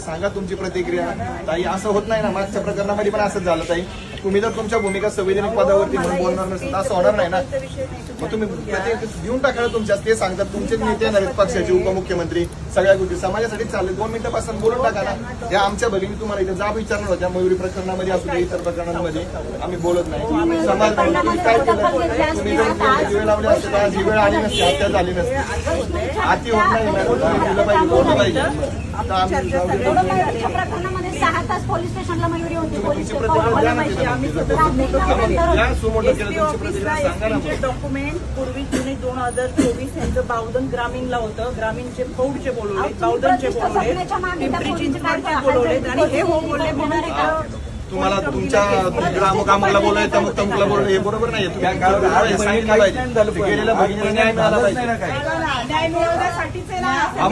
सांगा तुमची प्रतिक्रिया. ताई असं होत नाही ना. मागच्या प्रकरणामध्ये पण असंच झालं ताई. तुम्ही जर तुमच्या भूमिका संविधानिक पदावरती म्हणून बोलणार नसेल असं होणार नाही ना. मग तुम्ही प्रति- देऊन टाका तुमच्या. ते सांगतात तुमचे नेते येणार आहेत पक्षाचे उपमुख्यमंत्री सगळ्या गोष्टी. समाजासाठी चालले. दोन मिनिटापासून बोलून टाका ना. या आमच्या भगिनी तुम्हाला इथे जाब विचारणार होत्या. मयुरी प्रकरणामध्ये असू दे इतर प्रकरणांमध्ये. आम्ही बोलत नाही. समाज काय केलं? तुम्ही जर वेळ असते आज ही वेळ आली नसती. हत्या झाली नसते. आती होत नाही मॅडम. पाहिजे बोललं पाहिजे. प्रकरणामध्ये सहा तास पोलीस स्टेशनला मयुरी होती. पोलीस डॉक्युमेंट पूर्वी जुने दोन हजार चोवीस यांचं बावधन ग्रामीणला होतं. ग्रामीणचे फौडचे बोलवले बावधनचे बोलवले मागे पिंपरी चिंचवडचे काय बोलवलेत आणि हे हो बोलले म्हणून तुम्हाला तुमच्या ग्रामकामाला बोलायचं तमुक तमुकला बोलणं हे बरोबर नाही तुम्ही गेलेल्या भगिनीला न्याय मिळाला पाहिजे. न्याय मिळवण्यासाठीच हा,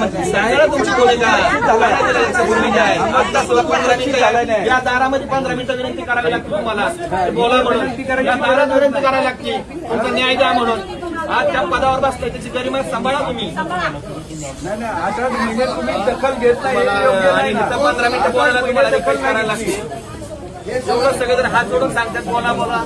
आहे. या दारामध्ये पंधरा मिनिटं विनंती करावी लागते तुम्हाला. ते बोला म्हणून. या दारात विनंती करावी लागते. तुमचा न्याय द्या म्हणून. आज त्या पदावर बसलाय त्याची गरिमा सांभाळा तुम्ही. आता महिने तुम्ही दखल आणि. इथं पंधरा मिनिटं बोलायला तुम्हाला रिक्वेस्ट करायला लागते. एवढं सगळे जर हात जोडून सांगतात बोला बोला.